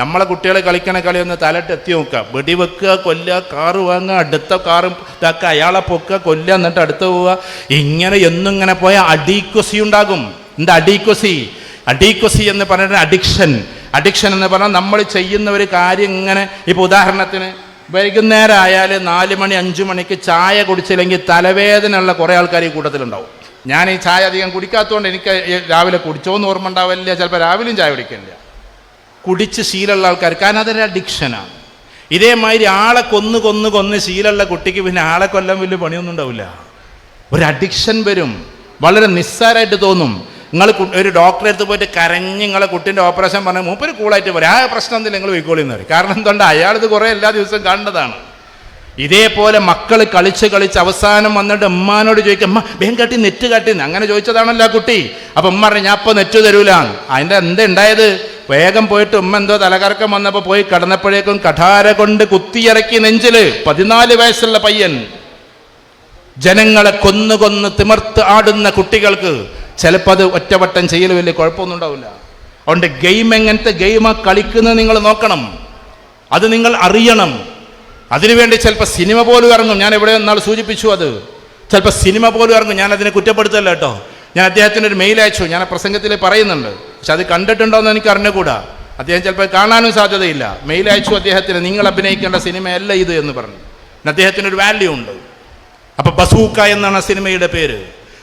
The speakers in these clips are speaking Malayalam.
നമ്മളെ കുട്ടികളെ കളിക്കണ കളി ഒന്ന് തലട്ട് എത്തി നോക്കുക. വെടിവെക്കുക കൊല്ലുക കാറ് വാങ്ങുക അടുത്ത കാറ് ഇതാക്കുക അയാളെ പൊക്കുക കൊല്ലുക എന്നിട്ട് അടുത്ത് പോവുക. ഇങ്ങനെ എന്നും ഇങ്ങനെ പോയാൽ അഡീക്വസി ഉണ്ടാകും. എന്താ അഡീക്വസി? അഡീക്വസി എന്ന് പറഞ്ഞിട്ട് അഡിക്ഷൻ. അഡിക്ഷൻ എന്ന് പറഞ്ഞാൽ നമ്മൾ ചെയ്യുന്ന ഒരു കാര്യം ഇങ്ങനെ ഇപ്പോൾ ഉദാഹരണത്തിന് വൈകുന്നേരം ആയാൽ നാല് മണി അഞ്ച് മണിക്ക് ചായ കുടിച്ചില്ലെങ്കിൽ തലവേദനയുള്ള കുറേ ആൾക്കാർ ഈ കൂട്ടത്തിലുണ്ടാവും. ഞാൻ ഈ ചായ അധികം കുടിക്കാത്തതുകൊണ്ട് എനിക്ക് രാവിലെ കുടിച്ചോന്ന് ഓർമ്മ ഉണ്ടാവില്ല. ചിലപ്പോൾ രാവിലെയും ചായ കുടിക്കില്ല കുടിച്ച് ശീലമുള്ള ആൾക്കാർ കാരണം അതൊരു അഡിക്ഷനാണ് ഇതേമാതിരി ആളെ കൊന്ന് കൊന്ന് കൊന്ന് ശീലമുള്ള കുട്ടിക്ക് പിന്നെ ആളെ കൊല്ലാൻ വലിയ പണിയൊന്നും ഉണ്ടാവില്ല. ഒരു അഡിക്ഷൻ വരും. വളരെ നിസ്സാരമായിട്ട് തോന്നും. നിങ്ങൾ ഒരു ഡോക്ടറെ അടുത്ത് പോയിട്ട് കരഞ്ഞ് നിങ്ങളെ കുട്ടീന്റെ ഓപ്പറേഷൻ പറഞ്ഞാൽ മൂപ്പര് കൂളായിട്ട് പറയും. ആ പ്രശ്നം എന്തെങ്കിലും നിങ്ങൾ പോയിക്കോളിന്ന് പറയും. കാരണം എന്തുകൊണ്ട്? അയാളിത് കുറേ എല്ലാ ദിവസവും കാണേണ്ടതാണ് ഇതേപോലെ മക്കൾ കളിച്ച് കളിച്ച് അവസാനം വന്നിട്ട് ഉമ്മാനോട് ചോദിക്കും അമ്മ വേഗം കാട്ടി നെറ്റ് കാട്ടി. അങ്ങനെ ചോദിച്ചതാണല്ലോ കുട്ടി. അപ്പം ഉമ്മ പറഞ്ഞു ഞാൻ ഇപ്പോൾ നെറ്റ് തരൂല അതിന്റെ എന്താ ഉണ്ടായത്? വേഗം പോയിട്ട് ഉമ്മ എന്തോ തലകറക്കം വന്നപ്പോൾ പോയി കടന്നപ്പോഴേക്കും കഠാര കൊണ്ട് കുത്തിയിറക്കി നെഞ്ചിൽ പതിനാല് വയസ്സുള്ള പയ്യൻ. ജനങ്ങളെ കൊന്നു കൊന്ന് തിമർത്ത് ആടുന്ന കുട്ടികൾക്ക് ചിലപ്പോൾ അത് ഒറ്റവട്ടം ചെയ്യൽ വലിയ കുഴപ്പമൊന്നും ഉണ്ടാവില്ല. അതുകൊണ്ട് ഗെയിം എങ്ങനത്തെ ഗെയിമാ കളിക്കുന്നത് നിങ്ങൾ നോക്കണം. അത് നിങ്ങൾ അറിയണം. അതിനുവേണ്ടി ചിലപ്പോൾ സിനിമ പോലും ഇറങ്ങും. ഞാൻ എവിടെ നാൾ സൂചിപ്പിച്ചു അത്. ചിലപ്പോൾ സിനിമ പോലും ഇറങ്ങും. ഞാൻ അതിനെ കുറ്റപ്പെടുത്തല്ല കേട്ടോ. ഞാൻ അദ്ദേഹത്തിന് ഒരു മെയിൽ അയച്ചു. ഞാൻ ആ പ്രസംഗത്തിൽ പറയുന്നുണ്ട്. പക്ഷെ അത് കണ്ടിട്ടുണ്ടോ എന്ന് എനിക്ക് അറിഞ്ഞുകൂടാ. അദ്ദേഹം ചിലപ്പോൾ കാണാനും സാധ്യതയില്ല. മെയിൽ അയച്ചു അദ്ദേഹത്തിന് നിങ്ങൾ അഭിനയിക്കേണ്ട സിനിമയല്ല ഇത് എന്ന് പറഞ്ഞു. അദ്ദേഹത്തിന് ഒരു വാല്യൂ ഉണ്ട്. അപ്പോൾ ബസൂക്ക എന്നാണ് ആ സിനിമയുടെ പേര്.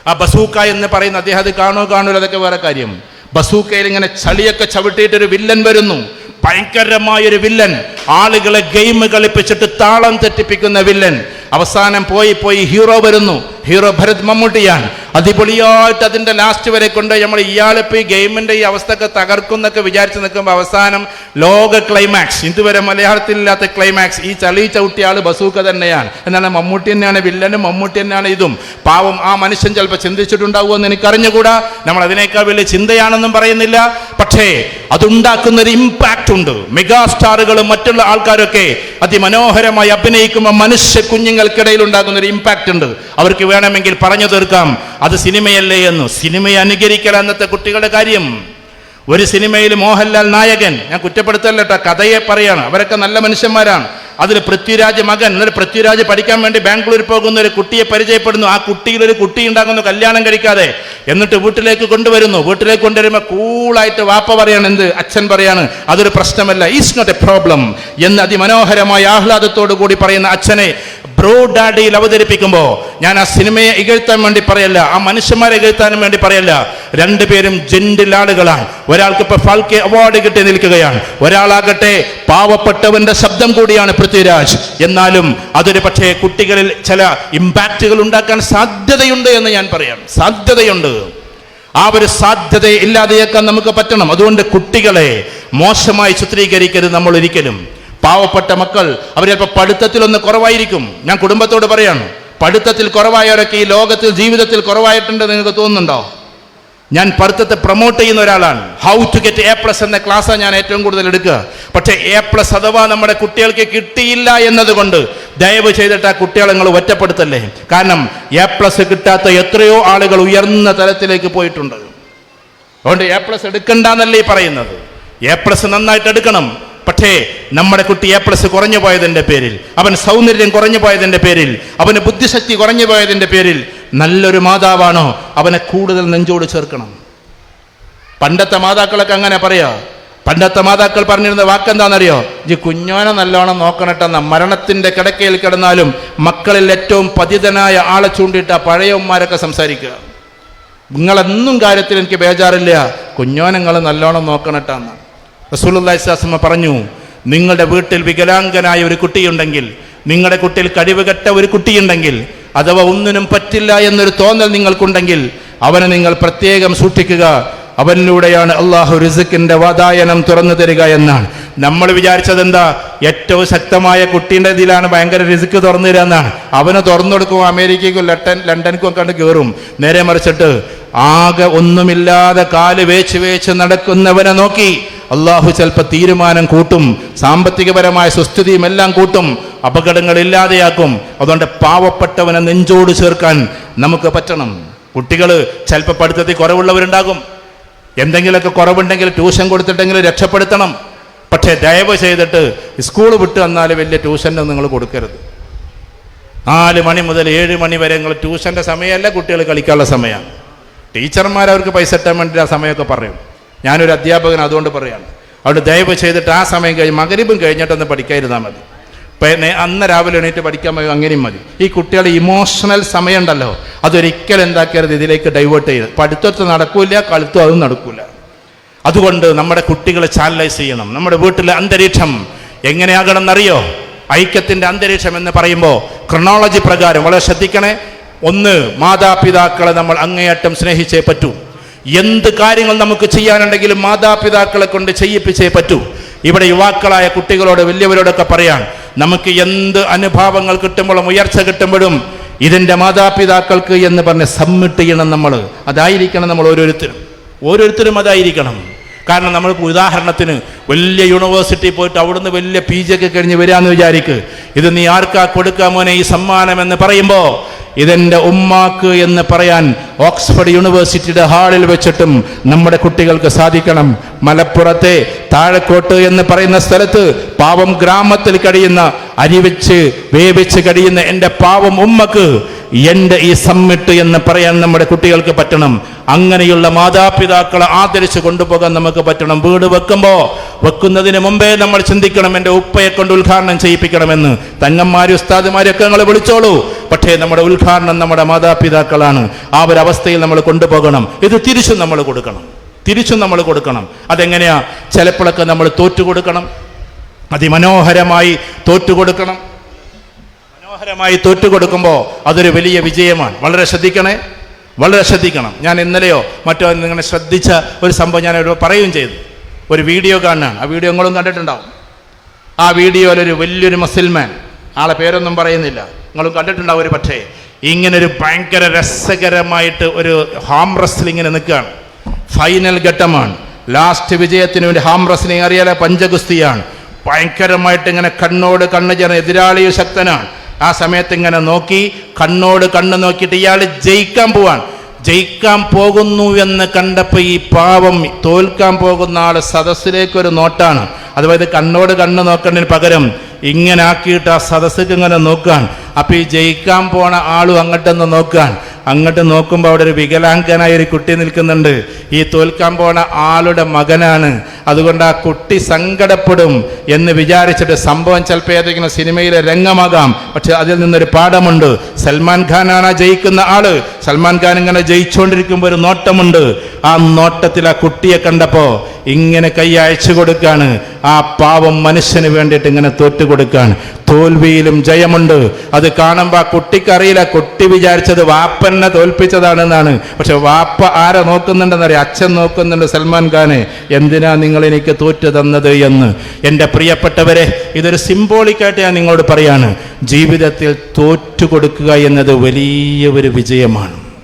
ആ ബസൂക്ക എന്ന് പറയുന്ന അദ്ദേഹം അത് കാണോ കാണൂല അതൊക്കെ വേറെ കാര്യം. ബസൂക്കയിൽ ഇങ്ങനെ ചളിയൊക്കെ ചവിട്ടിയിട്ടൊരു വില്ലൻ വരുന്നു. ഭയങ്കരമായൊരു വില്ലൻ. ആളുകളെ ഗെയിം കളിപ്പിച്ചിട്ട് താളം തെറ്റിപ്പിക്കുന്ന വില്ലൻ. അവസാനം പോയി പോയി ഹീറോ വരുന്നു. ഹീറോ ഭരത് മമ്മൂട്ടിയാണ്. അടിപൊളിയായിട്ട് അതിന്റെ ലാസ്റ്റ് വരെ കൊണ്ട് നമ്മൾ ഇയാളിപ്പോൾ ഈ ഗെയിമിന്റെ ഈ അവസ്ഥയൊക്കെ തകർക്കുന്നൊക്കെ വിചാരിച്ച് നിൽക്കുമ്പോൾ അവസാനം ലോക ക്ലൈമാക്സ് ഇതുവരെ മലയാളത്തിലില്ലാത്ത ക്ലൈമാക്സ് ഈ ചളി ചവിട്ടിയ ആൾ ബസൂക്ക തന്നെയാണ്. എന്നാണ് മമ്മൂട്ടി തന്നെയാണ് വില്ലനും മമ്മൂട്ടി തന്നെയാണ് ഇതും. പാവം ആ മനുഷ്യൻ ചിലപ്പോൾ ചിന്തിച്ചിട്ടുണ്ടാവുമെന്ന് എന്ന് എനിക്കറിഞ്ഞുകൂടാ. നമ്മൾ അതിനേക്കാൾ വലിയ ചിന്തയാണെന്നും പറയുന്നില്ല. പക്ഷേ അതുണ്ടാക്കുന്ന ഒരു ഇമ്പാക്റ്റ് ഉണ്ട്. മെഗാ സ്റ്റാറുകളും മറ്റുള്ള ആൾക്കാരൊക്കെ അതിമനോഹരമായി അഭിനയിക്കുമ്പോൾ മനുഷ്യ കുഞ്ഞുങ്ങൾക്കിടയിൽ ഉണ്ടാകുന്ന ഒരു ഇമ്പാക്റ്റ് ഉണ്ട്. അവർക്ക് വേണമെങ്കിൽ പറഞ്ഞു തീർക്കാം. അത് സിനിമയല്ലേ എന്നു. സിനിമയെ അനുകരിക്കൽ അന്നത്തെ കുട്ടികളുടെ കാര്യം. ഒരു സിനിമയിൽ മോഹൻലാൽ നായകൻ ഞാൻ കുറ്റപ്പെടുത്തല്ലോ കഥയെ പറയാണ്. അവരൊക്കെ നല്ല മനുഷ്യന്മാരാണ്. അതിൽ പൃഥ്വിരാജ് മകൻ എന്നൊരു പൃഥ്വിരാജ് പഠിക്കാൻ വേണ്ടി ബാംഗ്ലൂർ പോകുന്ന ഒരു കുട്ടിയെ പരിചയപ്പെടുന്നു. ആ കുട്ടിയിൽ ഒരു കുട്ടി ഉണ്ടാകുന്നു കല്യാണം കഴിക്കാതെ. എന്നിട്ട് വീട്ടിലേക്ക് കൊണ്ടുവരുന്നു. വീട്ടിലേക്ക് കൊണ്ടുവരുമ്പോൾ കൂളായിട്ട് വാപ്പ പറയാണ് എന്ത്? അച്ഛൻ പറയാണ് അതൊരു പ്രശ്നമല്ല. ഈസ് നോട്ട് എ പ്രോബ്ലം എന്ന് അതിമനോഹരമായ ആഹ്ലാദത്തോടു കൂടി പറയുന്ന അച്ഛനെ ബ്രോ ഡാഡിയിൽ അവതരിപ്പിക്കുമ്പോൾ ഞാൻ ആ സിനിമയെ ഇകഴ്ത്താൻ വേണ്ടി പറയല്ല ആ മനുഷ്യന്മാരെ ഇകഴ്ത്താനും വേണ്ടി പറയല്ല. രണ്ടുപേരും ജെന്റിൽ ആളുകളാണ്. ഒരാൾക്ക് ഇപ്പൊ ഫാൽക്കെ അവാർഡ് കിട്ടി നിൽക്കുകയാണ്. ഒരാളാകട്ടെ പാവപ്പെട്ടവന്റെ ശബ്ദം കൂടിയാണ് പൃഥ്വിരാജ്. എന്നാലും അതൊരു പക്ഷേ കുട്ടികളിൽ ചില ഇമ്പാക്റ്റുകൾ ഉണ്ടാക്കാൻ സാധ്യതയുണ്ട് എന്ന് ഞാൻ പറയാം. സാധ്യതയുണ്ട്. ആ ഒരു സാധ്യത ഇല്ലാതെയാക്കാൻ നമുക്ക് പറ്റണം. അതുകൊണ്ട് കുട്ടികളെ മോശമായി ചിത്രീകരിക്കരുത് നമ്മൾ ഒരിക്കലും. പാവപ്പെട്ട മക്കൾ അവർ ചിലപ്പോൾ പഠിത്തത്തിലൊന്ന് കുറവായിരിക്കും. ഞാൻ കുടുംബത്തോട് പറയാണ്. പഠിത്തത്തിൽ കുറവായവരൊക്കെ ഈ ലോകത്തിൽ ജീവിതത്തിൽ കുറവായിട്ടുണ്ട് നിങ്ങൾക്ക് തോന്നുന്നുണ്ടോ? ഞാൻ പഠിത്തത്തെ പ്രൊമോട്ട് ചെയ്യുന്ന ഒരാളാണ്. How to get A plus എന്ന ക്ലാസ്സാണ് ഞാൻ ഏറ്റവും കൂടുതൽ എടുക്കുക. പക്ഷേ എ പ്ലസ് അഥവാ നമ്മുടെ കുട്ടികൾക്ക് കിട്ടിയില്ല എന്നതുകൊണ്ട് ദയവ് ചെയ്തിട്ട് ആ കുട്ടികളെ നിങ്ങൾ ഒറ്റപ്പെടുത്തല്ലേ? കാരണം എ പ്ലസ് കിട്ടാത്ത എത്രയോ ആളുകൾ ഉയർന്ന തലത്തിലേക്ക് പോയിട്ടുണ്ട്. അതുകൊണ്ട് എ പ്ലസ് എടുക്കണ്ടെന്നല്ലേ പറയുന്നത്. എ പ്ലസ് നന്നായിട്ട് എടുക്കണം. പക്ഷേ നമ്മുടെ കുട്ടി എ പ്ലസ് കുറഞ്ഞു പോയതിന്റെ പേരിൽ അവൻ സൗന്ദര്യം കുറഞ്ഞു പോയതിന്റെ പേരിൽ അവന് ബുദ്ധിശക്തി കുറഞ്ഞു പോയതിന്റെ പേരിൽ നല്ലൊരു മാതാവാണോ? അവനെ കൂടുതൽ നെഞ്ചോട് ചേർക്കണം. പണ്ടത്തെ മാതാക്കളൊക്കെ അങ്ങനെ പറയാ. പണ്ടത്തെ മാതാക്കൾ പറഞ്ഞിരുന്ന വാക്കെന്താണെന്നറിയോ ഈ കുഞ്ഞോനെ നല്ലോണം നോക്കണട്ടെന്ന മരണത്തിന്റെ കിടക്കയിൽ കിടന്നാലും മക്കളിൽ ഏറ്റവും പതിതനായ ആളെ ചൂണ്ടിയിട്ട് ആ പഴയ ഉമ്മാരൊക്കെ സംസാരിക്കുക. നിങ്ങളെന്നും കാര്യത്തിൽ എനിക്ക് ബേജാറില്ല. കുഞ്ഞോനെ നിങ്ങൾ നല്ലോണം നോക്കണട്ടെന്ന് റസൂലുല്ലാസ്ലാസ്മ പറഞ്ഞു നിങ്ങളുടെ വീട്ടിൽ വികലാംഗനായ ഒരു കുട്ടിയുണ്ടെങ്കിൽ നിങ്ങളുടെ കുട്ടിയിൽ കഴിവുകെട്ട ഒരു കുട്ടിയുണ്ടെങ്കിൽ അഥവാ ഒന്നിനും പറ്റില്ല എന്നൊരു തോന്നൽ നിങ്ങൾക്കുണ്ടെങ്കിൽ അവനെ നിങ്ങൾ പ്രത്യേകം സൂക്ഷിക്കുക. അവനിലൂടെയാണ് അള്ളാഹു റിസിക്കിന്റെ വാതായനം തുറന്നു തരിക എന്നാണ്. നമ്മൾ വിചാരിച്ചത് എന്താ ഏറ്റവും ശക്തമായ കുട്ടീന്റെ ഇതിലാണ് ഭയങ്കര റിസ്ക് തുറന്നു തരിക എന്നാണ്. അവന് തുറന്നു കൊടുക്കും അമേരിക്കയ്ക്കും ലണ്ടൻ ലണ്ടനിക്കും കണ്ട് കയറും നേരെ മറിച്ചിട്ട് ആകെ ഒന്നുമില്ലാതെ കാൽ വേച്ച് വേച്ച് നടക്കുന്നവനെ നോക്കി. അള്ളാഹു ചിലപ്പോൾ തീരുമാനം കൂട്ടും സാമ്പത്തികപരമായ സുസ്ഥിതിയും എല്ലാം കൂട്ടും. അപകടങ്ങൾ ഇല്ലാതെയാക്കും അതുകൊണ്ട് പാവപ്പെട്ടവനെ നെഞ്ചോട് ചേർക്കാൻ നമുക്ക് പറ്റണം. കുട്ടികൾ ചിലപ്പോൾ പഠിത്തത്തിൽ കുറവുള്ളവരുണ്ടാകും. എന്തെങ്കിലുമൊക്കെ കുറവുണ്ടെങ്കിൽ ട്യൂഷൻ കൊടുത്തിട്ടെങ്കിലും രക്ഷപ്പെടുത്തണം. പക്ഷേ ദയവ് ചെയ്തിട്ട് സ്കൂൾ വിട്ട് വന്നാൽ വലിയ ട്യൂഷന്റെ നിങ്ങൾ കൊടുക്കരുത്. നാല് മണി മുതൽ ഏഴ് മണി വരെ നിങ്ങൾ ട്യൂഷന്റെ സമയമല്ല കുട്ടികൾ കളിക്കാനുള്ള സമയമാണ്. ടീച്ചർമാർ അവർക്ക് പൈസ ഇട്ടാൻ വേണ്ടി ആ സമയമൊക്കെ പറയും. ഞാനൊരു അധ്യാപകൻ അതുകൊണ്ട് പറയാണ്. അവിടെ ദയവ് ചെയ്തിട്ട് ആ സമയം കഴിഞ്ഞ് മകരിബും കഴിഞ്ഞിട്ടൊന്ന് പഠിക്കാതിരുന്നാൽ മതി. അന്ന് രാവിലെ എണീറ്റ് പഠിക്കാൻ പോയി അങ്ങനെയും മതി. ഈ കുട്ടികളുടെ ഇമോഷണൽ സമയമുണ്ടല്ലോ. അതൊരിക്കലും എന്താക്കരുത്. ഇതിലേക്ക് ഡൈവേർട്ട് ചെയ്ത് പഠിത്തത്തിൽ നടക്കൂല കളുത്തും അതും നടക്കൂല. അതുകൊണ്ട് നമ്മുടെ കുട്ടികളെ ചാനലൈസ് ചെയ്യണം. നമ്മുടെ വീട്ടിലെ അന്തരീക്ഷം എങ്ങനെയാകണം എന്നറിയോ ഐക്യത്തിന്റെ അന്തരീക്ഷം എന്ന് പറയുമ്പോൾ ക്രൊണോളജി പ്രകാരം വളരെ ശ്രദ്ധിക്കണേ. ഒന്ന് മാതാപിതാക്കളെ നമ്മൾ അങ്ങേയറ്റം സ്നേഹിച്ചേ പറ്റൂ. എന്ത് കാര്യങ്ങൾ നമുക്ക് ചെയ്യാനുണ്ടെങ്കിലും മാതാപിതാക്കളെ കൊണ്ട് ചെയ്യിപ്പിച്ചേ പറ്റൂ. ഇവിടെ യുവാക്കളായ കുട്ടികളോട് വലിയവരോടൊക്കെ പറയാൻ നമുക്ക് എന്ത് അനുഭാവങ്ങൾ കിട്ടുമ്പോഴും ഉയർച്ച കിട്ടുമ്പോഴും ഇതിന്റെ മാതാപിതാക്കൾക്ക് എന്ന് പറഞ്ഞ് സബ്മിറ്റ് ചെയ്യണം നമ്മൾ. അതായിരിക്കണം നമ്മൾ ഓരോരുത്തരും. ഓരോരുത്തരും അതായിരിക്കണം. കാരണം നമ്മൾ ഉദാഹരണത്തിന് വലിയ യൂണിവേഴ്സിറ്റി പോയിട്ട് അവിടുന്ന് വലിയ പി ജി ഒക്കെ കഴിഞ്ഞ് വരാമെന്ന് വിചാരിക്കുക ഇത് നീ ആർക്കാ കൊടുക്കാ മോനെ ഈ സമ്മാനം എന്ന് പറയുമ്പോൾ ഇതെന്റെ ഉമ്മാക്ക് എന്ന് പറയാൻ ഓക്സ്ഫോർഡ് യൂണിവേഴ്സിറ്റിയുടെ ഹാളിൽ വെച്ചിട്ടും നമ്മുടെ കുട്ടികൾക്ക് സാധിക്കണം. മലപ്പുറത്തെ താഴെക്കോട്ട് എന്ന് പറയുന്ന സ്ഥലത്ത് പാവം ഗ്രാമത്തിൽ കഴിയുന്ന അരിവെച്ച് വേവിച്ച് കഴിയുന്ന എന്റെ പാവം ഉമ്മക്ക് എന്റെ ഈ സമ്മിട്ട് എന്ന് പറയാൻ നമ്മുടെ കുട്ടികൾക്ക് പറ്റണം. അങ്ങനെയുള്ള മാതാപിതാക്കളെ ആദരിച്ച് കൊണ്ടുപോകാൻ നമുക്ക് പറ്റണം. വീട് വെക്കുമ്പോൾ വെക്കുന്നതിന് മുമ്പേ നമ്മൾ ചിന്തിക്കണം എന്റെ ഉപ്പയെ കൊണ്ട് ഉദ്ഘാടനം ചെയ്യിപ്പിക്കണമെന്ന്. തങ്ങന്മാരും ഉസ്താദുമാരൊക്കെ നിങ്ങൾ വിളിച്ചോളൂ. പക്ഷേ നമ്മുടെ ഉദ്ഘാടനം നമ്മുടെ മാതാപിതാക്കളാണ്. ആ ഒരു അവസ്ഥയിൽ നമ്മൾ കൊണ്ടുപോകണം. ഇത് തിരിച്ചും നമ്മൾ കൊടുക്കണം. തിരിച്ചും നമ്മൾ കൊടുക്കണം. അതെങ്ങനെയാ? ചിലപ്പോഴൊക്കെ നമ്മൾ തോറ്റു കൊടുക്കണം അതിമനോഹരമായി തോറ്റു കൊടുക്കണം മനോഹരമായി തോറ്റുകൊടുക്കുമ്പോൾ അതൊരു വലിയ വിജയമാണ്. വളരെ ശ്രദ്ധിക്കണേ. വളരെ ശ്രദ്ധിക്കണം. ഞാൻ ഇന്നലെയോ മറ്റോ നിങ്ങളെ ശ്രദ്ധിച്ച ഒരു സംഭവം ഞാൻ ഒരു പറയുകയും ചെയ്തു. ഒരു വീഡിയോ കാണുകയാണ് ആ വീഡിയോ നിങ്ങളും കണ്ടിട്ടുണ്ടാവും. ആ വീഡിയോയിലൊരു വലിയൊരു മസിൽമാൻ ആളെ പേരൊന്നും പറയുന്നില്ല. നിങ്ങളും കണ്ടിട്ടുണ്ടാവും ഒരു പക്ഷേ. ഇങ്ങനൊരു ഭയങ്കര രസകരമായിട്ട് ഒരു ഹാം റെസ്ലിങ്ങിന് നിൽക്കുകയാണ്. ഫൈനൽ ഘട്ടമാണ്. ലാസ്റ്റ് വിജയത്തിന് വേണ്ടി ഹാം റസ്ലിംഗ് അറിയാലോ? പഞ്ചഗുസ്തിയാണ്. ഭയങ്കരമായിട്ട് ഇങ്ങനെ കണ്ണോട് കണ്ണ് ചേർന്ന് എതിരാളി ശക്തനാണ്. ആ സമയത്ത് ഇങ്ങനെ നോക്കി കണ്ണോട് കണ്ണ് നോക്കിയിട്ട് ഇയാൾ ജയിക്കാൻ പോവാൻ ജയിക്കാൻ പോകുന്നു എന്ന് കണ്ടപ്പോൾ ഈ പാവം തോൽക്കാൻ പോകുന്ന ആൾ സദസ്സിലേക്കൊരു നോട്ടാണ്. അതുപോലെ കണ്ണോട് കണ്ണ് നോക്കേണ്ടതിന് പകരം ഇങ്ങനെ ആക്കിയിട്ട് ആ സദസ്സിക്ക് ഇങ്ങനെ നോക്കാൻ അപ്പം ഈ ജയിക്കാൻ പോണ ആളും അങ്ങോട്ടൊന്ന് നോക്കാൻ അങ്ങോട്ട് നോക്കുമ്പോൾ അവിടെ ഒരു വികലാംഗനായ ഒരു കുട്ടി നിൽക്കുന്നുണ്ട്. ഈ തോൽക്കാൻ പോണ ആളുടെ മകനാണ്. അതുകൊണ്ട് ആ കുട്ടി സങ്കടപ്പെടും എന്ന് വിചാരിച്ചിട്ട് സംഭവം ചിലപ്പോൾ ഏതെങ്കിലും സിനിമയിലെ രംഗമാകാം. പക്ഷെ അതിൽ നിന്നൊരു പാഠമുണ്ട്. സൽമാൻ ഖാനാണ് ജയിക്കുന്ന ആൾ. സൽമാൻ ഖാൻ ഇങ്ങനെ ജയിച്ചുകൊണ്ടിരിക്കുമ്പോൾ ഒരു നോട്ടമുണ്ട്. ആ നോട്ടത്തിൽ ആ കുട്ടിയെ കണ്ടപ്പോൾ ഇങ്ങനെ കൈ അയച്ചു കൊടുക്കാണ്. ആ പാവം മനുഷ്യന് വേണ്ടിയിട്ട് ഇങ്ങനെ തോറ്റു കൊടുക്കാണ്. തോൽവിയിലും ജയമുണ്ട്. അത് കാണുമ്പോൾ ആ കുട്ടിക്കറിയില്ല കുട്ടി വിചാരിച്ചത് വാപ്പനെ തോൽപ്പിച്ചതാണെന്നാണ്. പക്ഷെ വാപ്പ ആരെ നോക്കുന്നുണ്ടെന്നറിയാം? അച്ഛൻ നോക്കുന്നുണ്ട് സൽമാൻ ഖാനെ. എന്തിനാ നിങ്ങൾ എനിക്ക് തോറ്റു തന്നത് എന്ന്? എന്റെ പ്രിയപ്പെട്ടവരെ ഇതൊരു സിംബോളിക്കായിട്ട് ഞാൻ നിങ്ങളോട് പറയാണ്. ജീവിതത്തിൽ തോറ്റു കൊടുക്കുക എന്നത് വലിയ ഒരു വിജയമാണ്.